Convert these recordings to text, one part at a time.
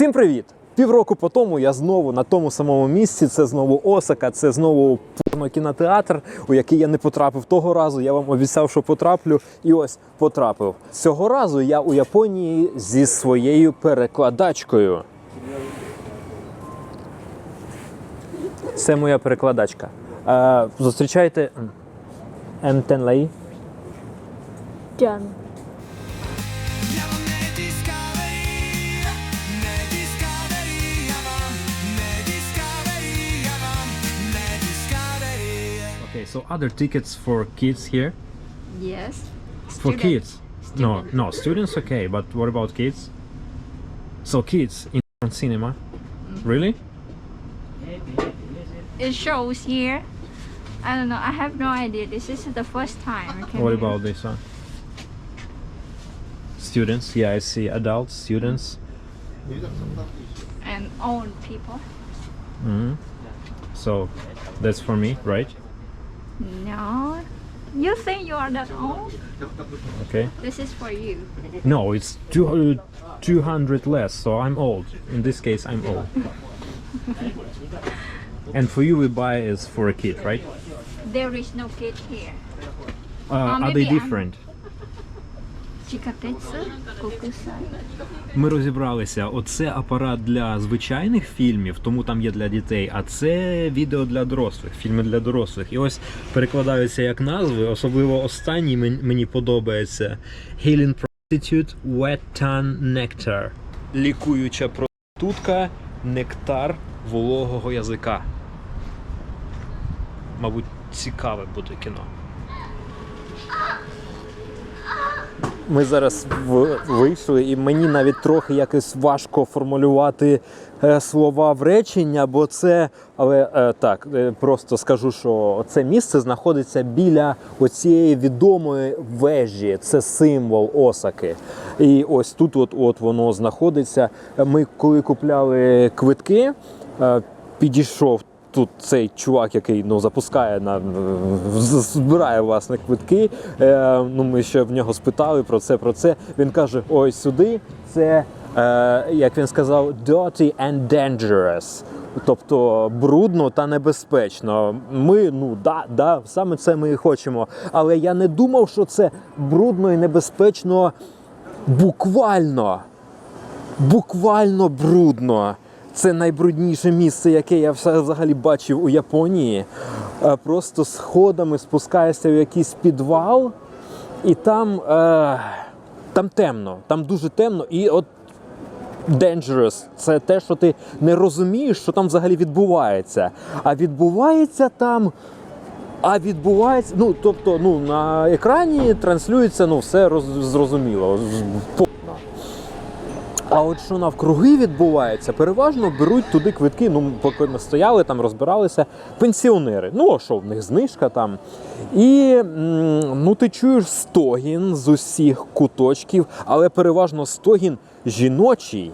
Всім привіт! Півроку по тому я знову на тому самому місці. Це знову Осака, це знову порно-кінотеатр, у який я не потрапив того разу. Я вам обіцяв, що потраплю, і ось потрапив. Цього разу я у Японії зі своєю перекладачкою. Це моя перекладачка. Е, зустрічайте Лей. Done. So other tickets for kids here? Yes. For Student. kids? No, Student. no, students okay, but what about kids? So kids in cinema? Really? It shows here. I don't know. I have no idea. This is the first time. Okay. What about this one? Students? Yeah, I see adults, students. And old people. hmm So that's for me, right? No. You think you are that old? Okay. This is for you. No, it's 200, 200 less, so I'm old. In this case, I'm old. and for you, we buy is for a kid, right? There is no kid here. Uh, are they different? I'm- different? Ми розібралися. Оце апарат для звичайних фільмів, тому там є для дітей, а це відео для дорослих, фільми для дорослих. І ось перекладаються як назви, особливо останній мені подобається Healing Prostitute Wet Tongue Nectar. Лікуюча проститутка, нектар вологого язика. Мабуть, цікаве буде кіно. Ми зараз вийшли, і мені навіть трохи якось важко формулювати е, слова в речення, бо це, але е, так, е, просто скажу, що це місце знаходиться біля оцієї відомої вежі. Це символ Осаки. І ось тут, от, от воно знаходиться. Ми коли купляли квитки, підійшов тут цей чувак, який ну, запускає на збирає власне квитки. Е, ну, ми ще в нього спитали про це, про це. Він каже: ось сюди це, е, як він сказав, dirty and dangerous. Тобто брудно та небезпечно. Ми, ну да, да, саме це ми і хочемо. Але я не думав, що це брудно і небезпечно буквально буквально брудно. Це найбрудніше місце, яке я взагалі бачив у Японії. Е, Просто сходами спускаєшся в якийсь підвал, і там, е, там темно, там дуже темно. І от dangerous – це те, що ти не розумієш, що там взагалі відбувається. А відбувається там. А відбувається, ну тобто, ну на екрані транслюється ну все роз, зрозуміло. А от що навкруги відбувається, переважно беруть туди квитки. Ну, поки ми стояли, там розбиралися пенсіонери. Ну, а що в них знижка там. І ну, ти чуєш стогін з усіх куточків, але переважно стогін жіночий.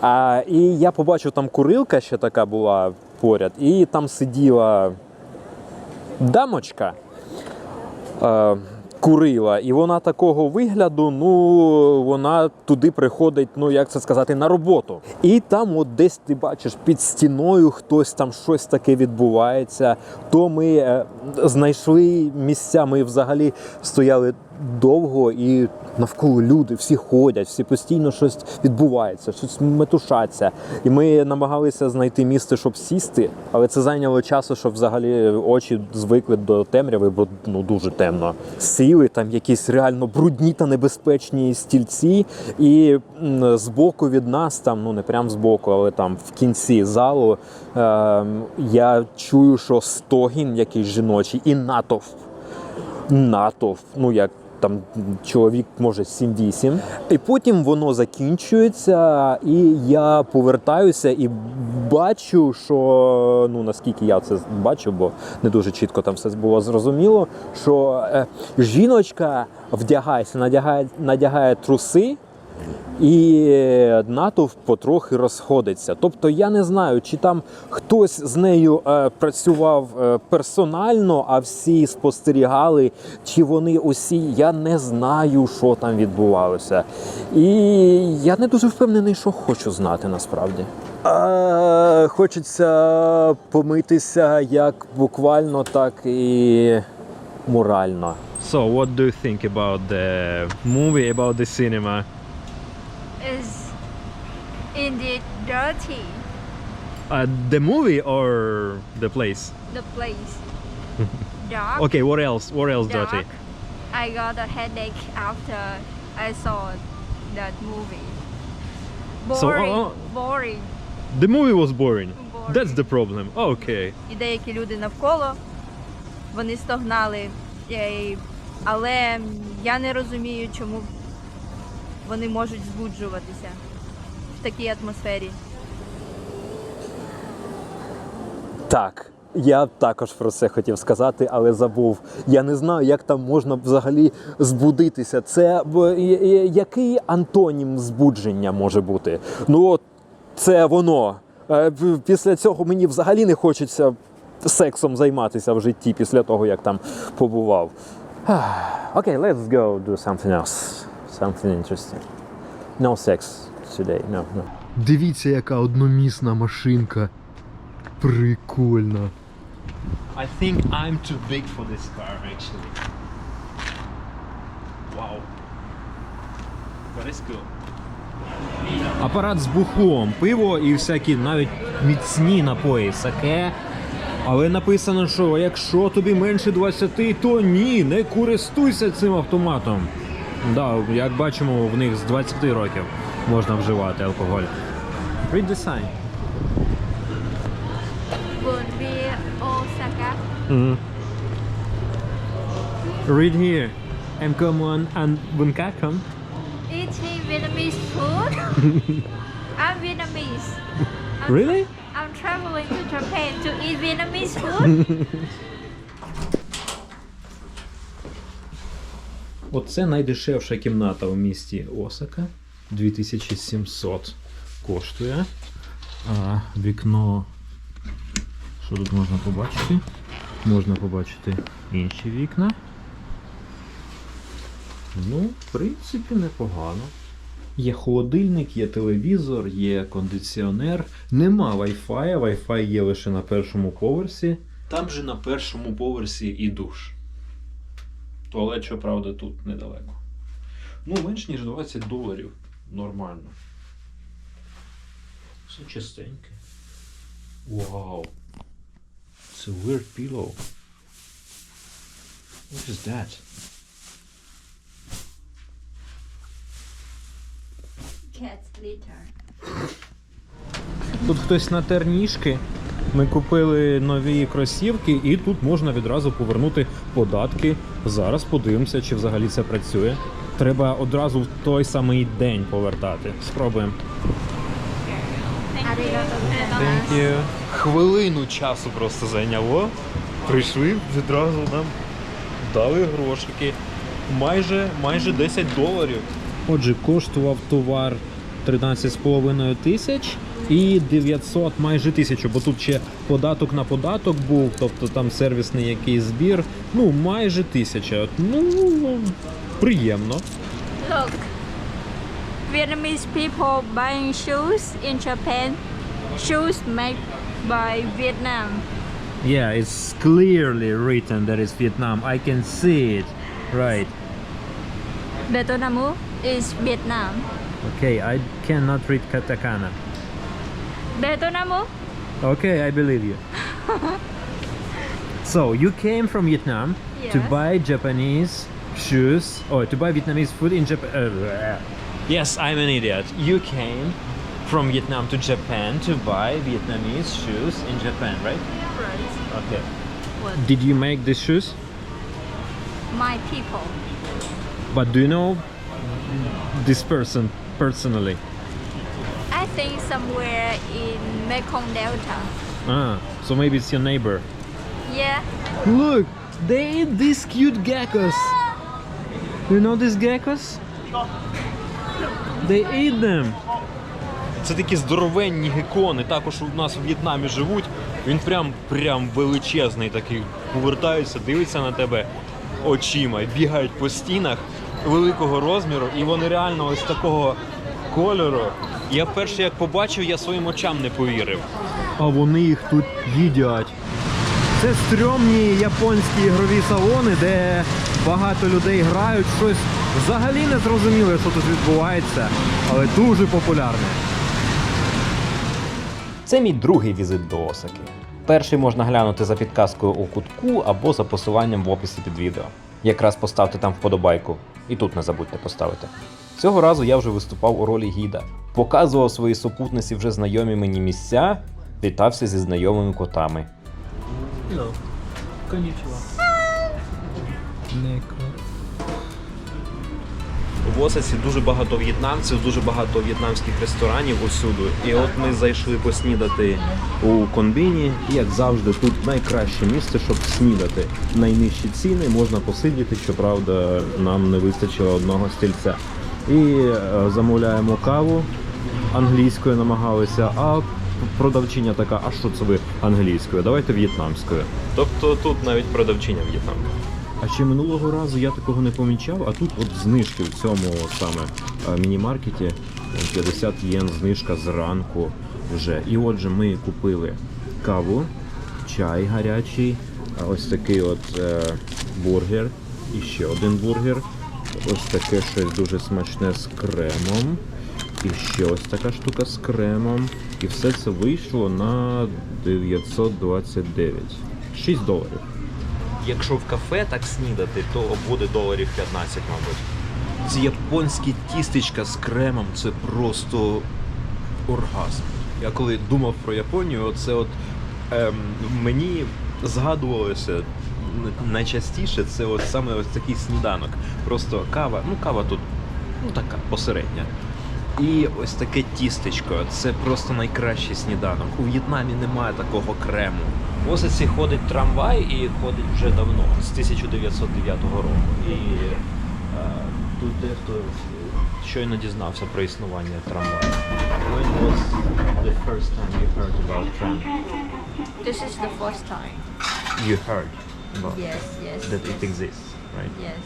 А, і я побачив, там курилка ще така була поряд, і там сиділа дамочка е, курила, і вона такого вигляду, ну вона туди приходить, ну як це сказати, на роботу. І там, от десь ти бачиш під стіною хтось там щось таке відбувається. То ми е, знайшли місця, ми взагалі стояли довго і навколо люди, всі ходять, всі постійно щось відбувається, щось метушаться. І ми намагалися знайти місце, щоб сісти, але це зайняло часу, щоб взагалі очі звикли до темряви, бо ну дуже темно. Сіли там якісь реально брудні та небезпечні стільці, і збоку від нас, там ну не прям збоку, але там в кінці залу е, я чую, що стогін якийсь жіночий і натовп натовп, ну як там чоловік може 7-8. І потім воно закінчується, і я повертаюся і бачу, що ну наскільки я це бачу, бо не дуже чітко там все було зрозуміло, що е, жіночка вдягається, надягає, надягає труси. І е, натовп потрохи розходиться. Тобто я не знаю, чи там хтось з нею е, працював е, персонально, а всі спостерігали, чи вони усі. Я не знаю, що там відбувалося. І я не дуже впевнений, що хочу знати насправді. Е, хочеться помитися як буквально, так і морально. So, what do you think about the movie, about the cinema? Is indeed dirty. Uh, the movie or the place? The place. Dark. Okay, what else? What else dirty? Dark. I got a headache after I saw that movie. So, Boring. uh, boring. The movie was boring. Boring. That's the problem. Okay. І деякі люди навколо вони стогнали. Е, Але я не розумію, чому вони можуть збуджуватися в такій атмосфері. Так. Я також про це хотів сказати, але забув. Я не знаю, як там можна взагалі збудитися. Це який антонім збудження може бути? Ну, це воно. Е, Після цього мені взагалі не хочеться сексом займатися в житті після того, як там побував. Окей, let's go do something else. Something interesting. No sex today. No, no. Дивіться, яка одномісна машинка. Прикольно. I think I'm too big for this car actually. Wow. But it's cool. Апарат з бухлом, пиво і всякі навіть міцні напої, саке. Але написано, що якщо тобі менше 20, то ні, не користуйся цим автоматом. Да, як бачимо, в них з 20 років можна вживати алкоголь. Read the sign. Would be Osaka. Read here. Cơm ăn ăn bún? Eating Vietnamese food? I'm Vietnamese. I'm, Really? I'm traveling to Japan to eat Vietnamese food. Оце найдешевша кімната у місті Осака. 2700 коштує. А вікно. Що тут можна побачити? Можна побачити інші вікна. Ну, в принципі, непогано. Є холодильник, є телевізор, є кондиціонер. Нема Wi-Fi, Wi-Fi є лише на першому поверсі. Там же на першому поверсі і душ. Туалет, щоправда, тут недалеко. Ну, менш ніж 20 доларів. Нормально. Все чистеньке. Вау. A weird pillow. What is that? Cat's litter. Тут хтось натер ніжки. Ми купили нові кросівки, і тут можна відразу повернути податки. Зараз подивимося, чи взагалі це працює. Треба одразу в той самий день повертати. Спробуємо. Thank you. Хвилину часу просто зайняло. Прийшли, відразу нам дали грошики. Майже, майже 10 доларів. Отже, коштував товар 13,5 тисяч і 900 майже тисячу, бо тут ще податок на податок був, тобто там сервісний якийсь збір. Ну, майже тисяча. Ну, приємно. Look, Vietnamese people buying shoes in Japan. Shoes made by Vietnam. Yeah, it's clearly written that it's Vietnam. I can see it. Right. Betonamu is Vietnam. Okay, I cannot read katakana. Betonamu? Okay, I believe you. so, you came from Vietnam to buy Japanese shoes or to buy Vietnamese food in Japan. Uh, yes, I'm an idiot. You came from Vietnam to Japan to buy Vietnamese shoes in Japan, right? Right. Okay. What? Did you make these shoes? My people. But do you know this person personally? Think somewhere in Mekong Delta. Ah, so maybe it's your neighbor. Yeah. Look, they eat these cute geckos. You know these geckos? They eat them. Це такі здоровенні гекони, також у нас в В'єтнамі живуть. Він прям прям величезний такий. Повертається, дивиться на тебе очима, бігають по стінах великого розміру, і вони реально ось такого кольору. Я перше, як побачив, я своїм очам не повірив. А вони їх тут їдять. Це стрьомні японські ігрові салони, де багато людей грають щось взагалі не зрозуміле, що тут відбувається, але дуже популярне. Це мій другий візит до Осаки. Перший можна глянути за підказкою у кутку або за посиланням в описі під відео. Якраз поставте там вподобайку, і тут не забудьте поставити. Цього разу я вже виступав у ролі гіда, показував своїй супутниці вже знайомі мені місця, вітався зі знайомими котами. В Осаці дуже багато в'єтнамців, дуже багато в'єтнамських ресторанів усюди. І от ми зайшли поснідати у конбіні. І як завжди, тут найкраще місце, щоб снідати. Найнижчі ціни можна посидіти, щоправда, нам не вистачило одного стільця. І е, замовляємо каву англійською, намагалися. А продавчиня така, а що це ви англійською? Давайте в'єтнамською. Тобто тут навіть продавчиня в'єтнамка. А ще минулого разу я такого не помічав, а тут от знижки в цьому саме е, міні-маркеті 50 єн знижка зранку вже. І отже, ми купили каву, чай гарячий, ось такий от е, бургер і ще один бургер. Ось таке щось дуже смачне з кремом. І ще ось така штука з кремом. І все це вийшло на 929. 6 доларів. Якщо в кафе так снідати, то буде доларів 15, мабуть. Ці японські тістечка з кремом це просто оргазм. Я коли думав про Японію, це от ем, мені згадувалося найчастіше це от саме ось такий сніданок. Просто кава, ну кава тут ну така посередня. І ось таке тістечко. Це просто найкращий сніданок. У В'єтнамі немає такого крему. В Осаці ходить трамвай і ходить вже давно, з 1909 року. І е, тут дехто щойно дізнався про існування трамваю. When was the first time you heard about tram? This is the first time. You heard about Yes, yes. that it exists, right? Yes.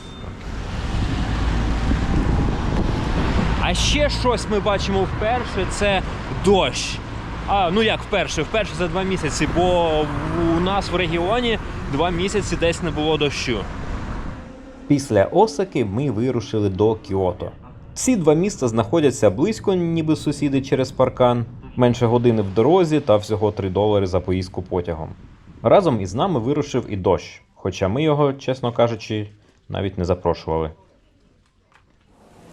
А ще щось ми бачимо вперше це дощ. А, ну як вперше? Вперше за два місяці, бо у нас в регіоні два місяці десь не було дощу. Після Осаки ми вирушили до Кіото. Ці два міста знаходяться близько, ніби сусіди через паркан, менше години в дорозі та всього 3 долари за поїздку потягом. Разом із нами вирушив і дощ, хоча ми його, чесно кажучи, навіть не запрошували.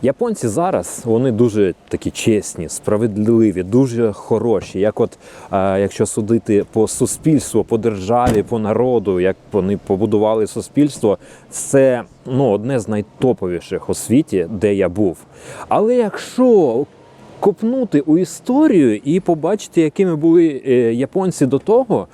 Японці зараз вони дуже такі чесні, справедливі, дуже хороші. Як от е, якщо судити по суспільству, по державі, по народу, як вони побудували суспільство, це ну одне з найтоповіших у світі, де я був. Але якщо копнути у історію і побачити, якими були е, японці до того,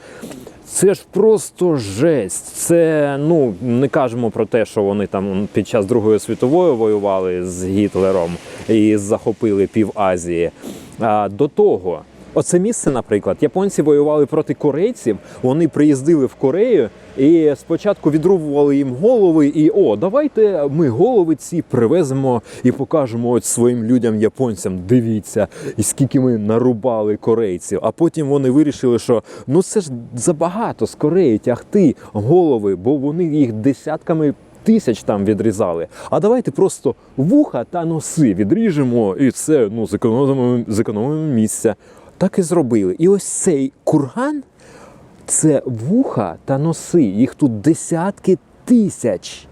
це ж просто жесть. Це ну не кажемо про те, що вони там під час Другої світової воювали з Гітлером і захопили пів Азії. А до того, оце місце, наприклад, японці воювали проти корейців. Вони приїздили в Корею і спочатку відрубували їм голови. І о, давайте ми голови ці привеземо і покажемо от своїм людям, японцям. Дивіться, і скільки ми нарубали корейців. А потім вони вирішили, що ну це ж забагато з Кореї тягти голови, бо вони їх десятками. Тисяч там відрізали. А давайте просто вуха та носи відріжемо, і це ну зекономимо, зекономимо місця. Так і зробили. І ось цей курган це вуха та носи. Їх тут десятки тисяч.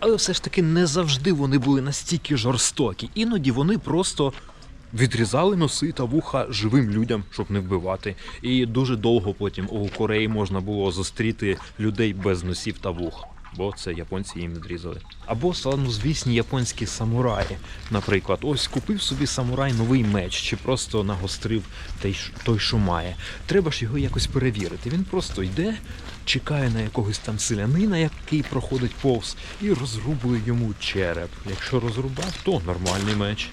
Але все ж таки не завжди вони були настільки жорстокі. Іноді вони просто відрізали носи та вуха живим людям, щоб не вбивати. І дуже довго потім у Кореї можна було зустріти людей без носів та вух. Бо це японці їм відрізали. Або славнозвісні японські самураї. Наприклад, ось купив собі самурай новий меч, чи просто нагострив той, що має. Треба ж його якось перевірити. Він просто йде, чекає на якогось там селянина, який проходить повз, і розрубує йому череп. Якщо розрубав, то нормальний меч.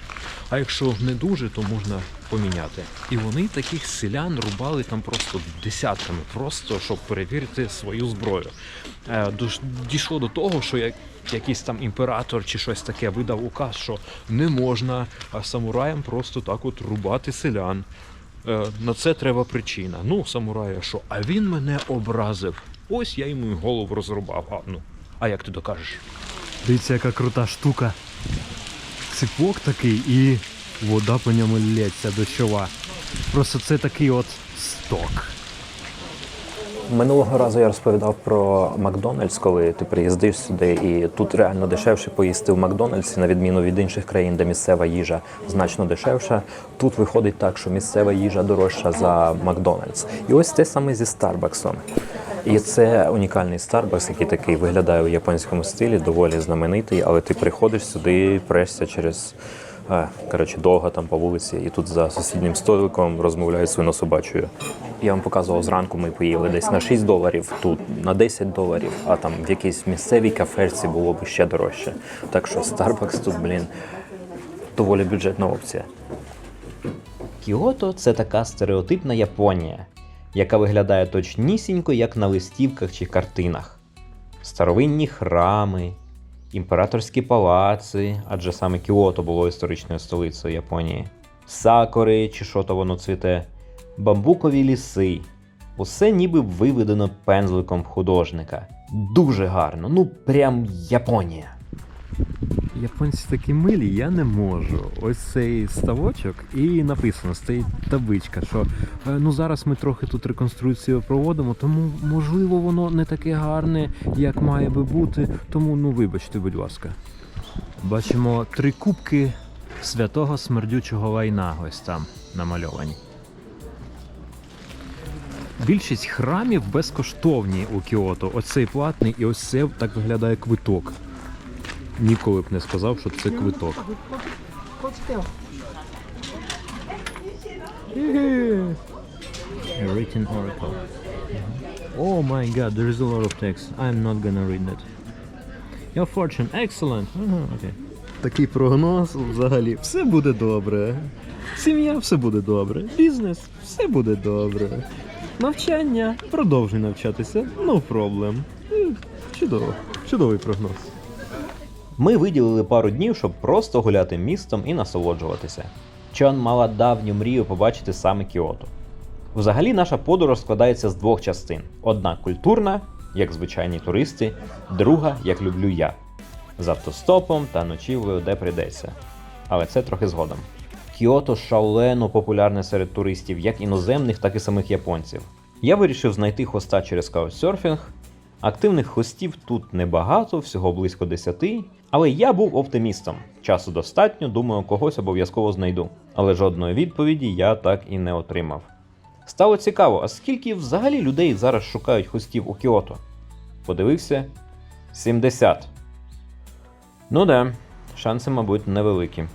А якщо не дуже, то можна поміняти. І вони таких селян рубали там просто десятками, просто щоб перевірити свою зброю. Е, Дійшло до того, що як якийсь там імператор чи щось таке видав указ, що не можна самураям просто так от рубати селян. Е, На це треба причина. Ну, самурая, що? А він мене образив. Ось я йому голову розрубав. А, ну, а як ти докажеш? Дивіться, яка крута штука. Ципок такий і вода по ньому лється дощова. Просто це такий от сток. Минулого разу я розповідав про Макдональдс, коли ти приїздиш сюди, і тут реально дешевше поїсти в Макдональдсі, на відміну від інших країн, де місцева їжа значно дешевша. Тут виходить так, що місцева їжа дорожча за Макдональдс. І ось те саме зі Старбаксом. І це унікальний Starbucks, який такий виглядає у японському стилі, доволі знаменитий, але ти приходиш сюди, прешся через коротше, довго там по вулиці, і тут за сусіднім столиком розмовляють свинособачою. Я вам показував зранку, ми поїли десь на 6 доларів, тут на 10 доларів, а там в якійсь місцевій кафешці було б ще дорожче. Так що Starbucks тут, блін, доволі бюджетна опція. Кіото це така стереотипна Японія, яка виглядає точнісінько, як на листівках чи картинах. Старовинні храми, імператорські палаци, адже саме Кіото було історичною столицею Японії, сакури чи що то воно цвіте, бамбукові ліси. Усе ніби виведено пензликом художника. Дуже гарно, ну прям Японія. Японці такі милі, я не можу. Ось цей ставочок, і написано, стоїть табличка, що е, ну зараз ми трохи тут реконструкцію проводимо, тому можливо воно не таке гарне, як має би бути. Тому ну вибачте, будь ласка. Бачимо три кубки святого смердючого лайна, ось там намальовані. Більшість храмів безкоштовні у Кіото. Оцей платний, і ось це так виглядає квиток. Ніколи б не сказав, що це квиток. A written oracle. Oh my god, there is a lot of text. I'm not gonna read that. Your fortune, excellent. Ага, okay. Такий прогноз взагалі. Все буде добре. Сім'я все буде добре. Бізнес все буде добре. Навчання. Продовжуй навчатися. No problem. Чудово. Чудовий прогноз. Ми виділили пару днів, щоб просто гуляти містом і насолоджуватися. Чон мала давню мрію побачити саме Кіото. Взагалі, наша подорож складається з двох частин: одна культурна, як звичайні туристи, друга, як люблю я, з автостопом та ночівлею, де прийдеться. Але це трохи згодом. Кіото шалено популярне серед туристів, як іноземних, так і самих японців. Я вирішив знайти хоста через каучсерфінг, Активних хостів тут небагато, всього близько 10, але я був оптимістом. Часу достатньо, думаю, когось обов'язково знайду. Але жодної відповіді я так і не отримав. Стало цікаво, а скільки взагалі людей зараз шукають хостів у Кіото? Подивився 70. Ну да, шанси, мабуть, невеликі.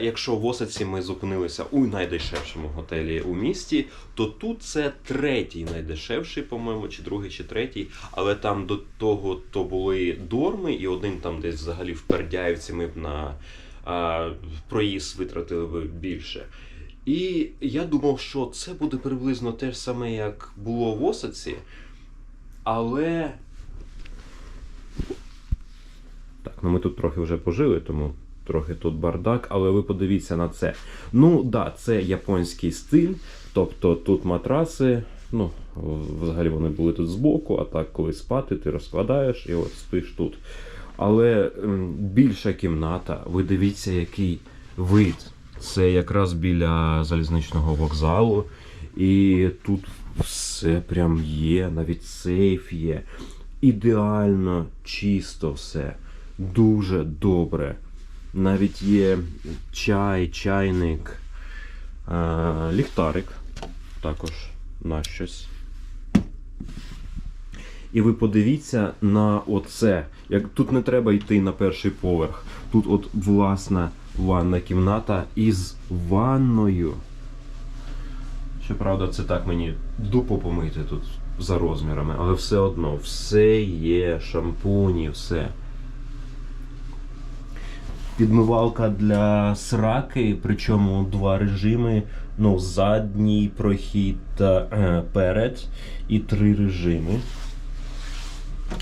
Якщо в Осаці ми зупинилися у найдешевшому готелі у місті, то тут це третій найдешевший, по-моєму, чи другий, чи третій. Але там до того то були дорми, і один там десь взагалі в Пердяївці ми б на а, проїзд витратили б більше. І я думав, що це буде приблизно те ж саме, як було в Осаці, але. Так, ну ми тут трохи вже пожили, тому трохи тут бардак, але ви подивіться на це. Ну, да, це японський стиль, тобто тут матраси, ну, взагалі вони були тут збоку, а так, коли спати, ти розкладаєш і от спиш тут. Але більша кімната, ви дивіться, який вид. Це якраз біля залізничного вокзалу. І тут все прям є, навіть сейф є. Ідеально чисто все. Дуже добре. Навіть є чай, чайник, е, ліхтарик також на щось. І ви подивіться на оце. Як тут не треба йти на перший поверх. Тут от власна ванна кімната із ванною. Щоправда, це так мені дупу помити тут за розмірами, але все одно, все є, шампуні, все. Підмивалка для сраки, причому два режими. Ну, задній прохід та е, перед і три режими.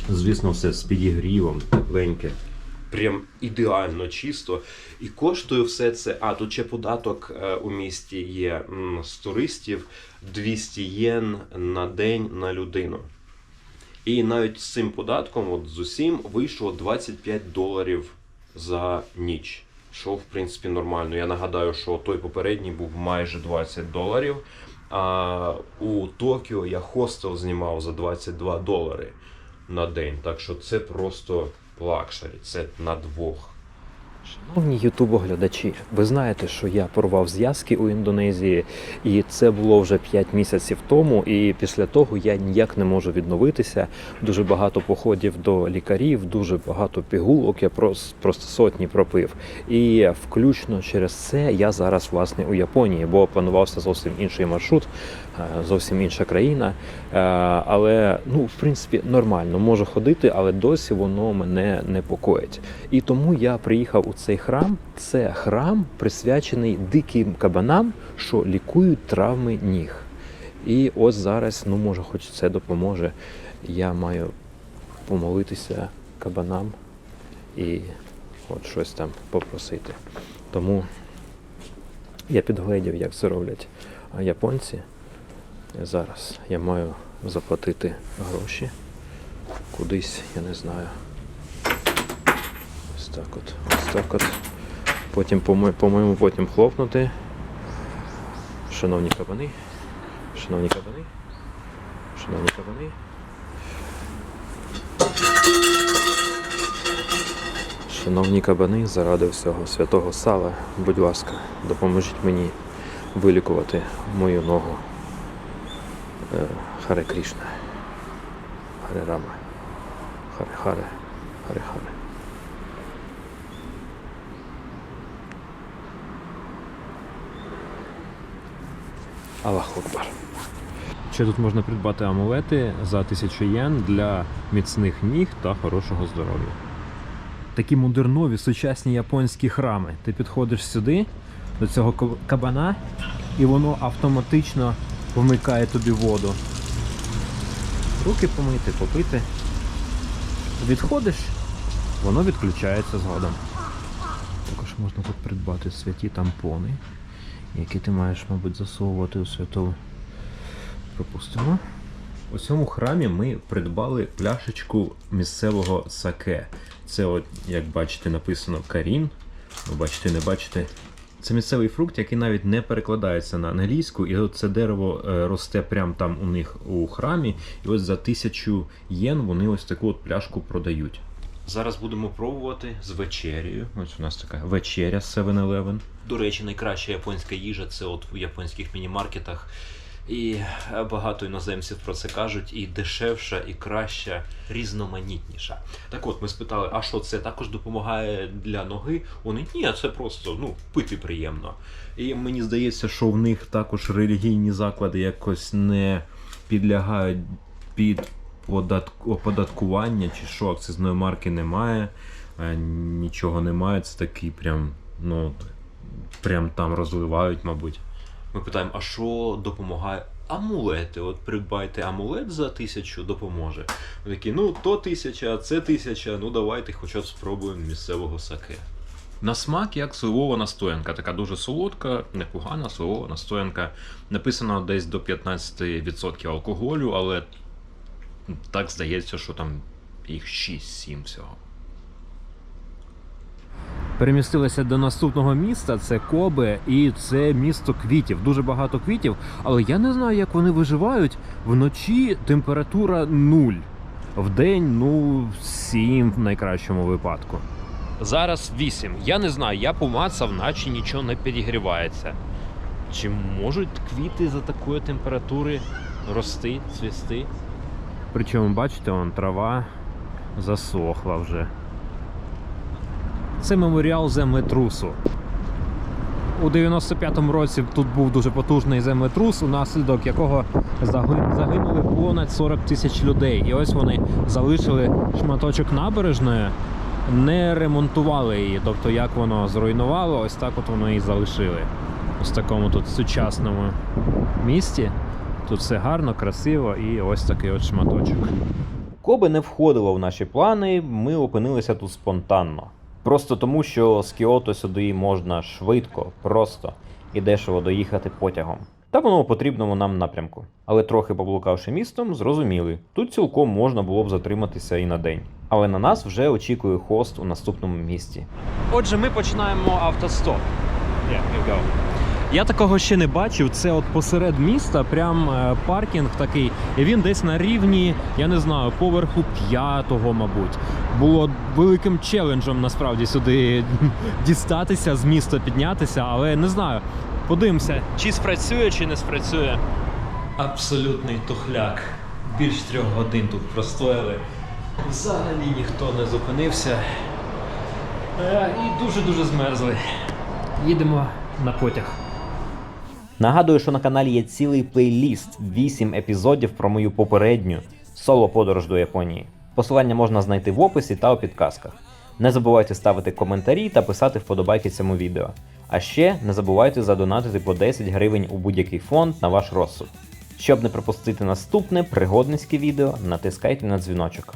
Звісно, все з підігрівом, тепленьке. Прям ідеально чисто. І коштує все це. А, тут ще податок е, у місті є з туристів 200 єн на день на людину. І навіть з цим податком, от з усім, вийшло 25 доларів за ніч. Що, в принципі, нормально. Я нагадаю, що той попередній був майже 20 доларів. А у Токіо я хостел знімав за 22 долари на день. Так що це просто лакшері. Це на двох. Шановні ютубоглядачі, ви знаєте, що я порвав зв'язки у Індонезії, і це було вже 5 місяців тому. І після того я ніяк не можу відновитися. Дуже багато походів до лікарів, дуже багато пігулок. Я просто, сотні пропив. І включно через це я зараз власне у Японії, бо планувався зовсім інший маршрут, зовсім інша країна. Е, Але ну, в принципі, нормально можу ходити, але досі воно мене непокоїть. І тому я приїхав у цей храм. Це храм присвячений диким кабанам, що лікують травми ніг. І ось зараз, ну може, хоч це допоможе. Я маю помолитися кабанам і от щось там попросити. Тому я підгледів, як це роблять японці. Зараз я маю заплатити гроші кудись, я не знаю. Ось так от, ось так от. Потім, по-моєму, потім хлопнути. Шановні кабани. Шановні кабани. Шановні кабани. Шановні кабани, заради всього святого сала, будь ласка, допоможіть мені вилікувати мою ногу. Е, Харе Крішна. Харе Рама. Харе Харе. Харе Харе. Аллах Акбар. Ще тут можна придбати амулети за 1000 єн для міцних ніг та хорошого здоров'я. Такі модернові сучасні японські храми. Ти підходиш сюди, до цього кабана, і воно автоматично вмикає тобі воду. Руки помити, попити. Відходиш, воно відключається згодом. Також можна тут придбати святі тампони, які ти маєш, мабуть, засовувати у святу пропустимо. У цьому храмі ми придбали пляшечку місцевого саке. Це, от, як бачите, написано Карін. Ви бачите, не бачите. Це місцевий фрукт, який навіть не перекладається на англійську, і це дерево е, росте прямо там у них у храмі. І ось за тисячу єн вони ось таку от пляшку продають. Зараз будемо пробувати з вечерею. Ось у нас така вечеря 7-Eleven. До речі, найкраща японська їжа це от в японських міні-маркетах. І е, багато іноземців про це кажуть, і дешевша, і краща, різноманітніша. Так от, ми спитали, а що це також допомагає для ноги? Вони ні, це просто ну, пити приємно. І мені здається, що в них також релігійні заклади якось не підлягають під оподаткування, чи що акцизної марки немає, е, нічого немає. Це такий прям, ну, прям там розливають, мабуть. Ми питаємо, а що допомагає? Амулети. От придбайте амулет за тисячу допоможе. Вони такі, ну то тисяча, це тисяча, ну давайте хоча б спробуємо місцевого саке. На смак як сливова настоянка, така дуже солодка, непогана сливова настоянка. Написано десь до 15% алкоголю, але так здається, що там їх 6-7 всього. Перемістилися до наступного міста. Це Кобе, і це місто квітів. Дуже багато квітів, але я не знаю, як вони виживають. Вночі температура нуль, вдень ну 7 в найкращому випадку. Зараз 8. Я не знаю, я помацав, наче нічого не підігрівається. Чи можуть квіти за такої температури рости, цвісти? Причому, бачите, вон трава засохла вже. Це меморіал землетрусу. У 95-му році тут був дуже потужний землетрус, унаслідок якого загинули понад 40 тисяч людей. І ось вони залишили шматочок набережної, не ремонтували її. Тобто, як воно зруйнувало, ось так от воно і залишили. Ось такому тут сучасному місті. Тут все гарно, красиво і ось такий от шматочок. Коби не входило в наші плани, ми опинилися тут спонтанно. Просто тому, що з Кіото сюди можна швидко, просто і дешево доїхати потягом. Та воно у потрібному нам напрямку. Але трохи поблукавши містом, зрозуміли, тут цілком можна було б затриматися і на день. Але на нас вже очікує хост у наступному місті. Отже, ми починаємо автостоп. Yeah, you go. Я такого ще не бачив. Це от посеред міста, прям е, паркінг такий. І він десь на рівні, я не знаю, поверху п'ятого, мабуть. Було великим челенджем насправді сюди дістатися, з міста піднятися, але не знаю. Подивимося, чи спрацює, чи не спрацює. Абсолютний тухляк. Більш трьох годин тут простояли. Взагалі ніхто не зупинився. Е, І дуже-дуже змерзли. Їдемо на потяг. Нагадую, що на каналі є цілий плейліст 8 епізодів про мою попередню соло подорож до Японії. Посилання можна знайти в описі та у підказках. Не забувайте ставити коментарі та писати вподобайки цьому відео. А ще не забувайте задонатити по 10 гривень у будь-який фонд на ваш розсуд. Щоб не пропустити наступне пригодницьке відео, натискайте на дзвіночок.